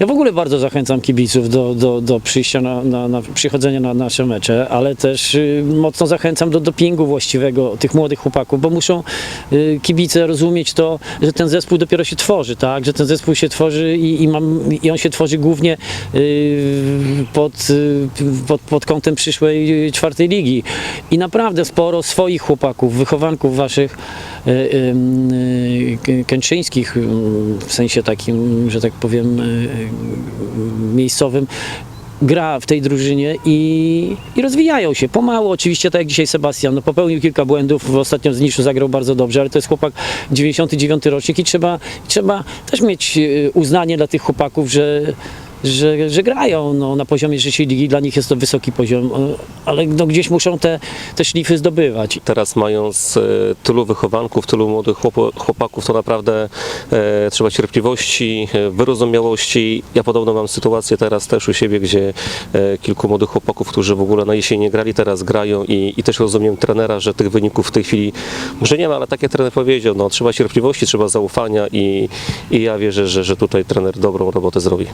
Ja w ogóle bardzo zachęcam kibiców do, do, do przyjścia na, na, na przychodzenia na nasze mecze, ale też y, mocno zachęcam do dopingu właściwego tych młodych chłopaków, bo muszą y, kibice rozumieć to, że ten zespół dopiero się tworzy, tak? Że ten zespół się tworzy i, i, mam, i on się tworzy głównie y, pod, y, pod, pod kątem przyszłej y, czwartej ligi. I naprawdę sporo swoich chłopaków, wychowanków waszych y, y, kętrzyńskich, y, w sensie takim, że tak powiem, miejscowym, gra w tej drużynie i, i rozwijają się pomału. Oczywiście, tak jak dzisiaj Sebastian, no popełnił kilka błędów, w ostatnim zniczu zagrał bardzo dobrze, ale to jest chłopak 99 rocznik i trzeba, trzeba też mieć uznanie dla tych chłopaków, że że, że grają no, na poziomie trzeciej ligi, dla nich jest to wysoki poziom, o, ale no, gdzieś muszą te, te szlify zdobywać. Teraz mając e, tylu wychowanków, tylu młodych chłopaków, to naprawdę e, trzeba cierpliwości, e, wyrozumiałości. Ja podobno mam sytuację teraz też u siebie, gdzie e, kilku młodych chłopaków, którzy w ogóle na jesień nie grali, teraz grają i, i też rozumiem trenera, że tych wyników w tej chwili może nie ma, ale tak jak trener powiedział, no, trzeba cierpliwości, trzeba zaufania i, i ja wierzę, że, że tutaj trener dobrą robotę zrobi.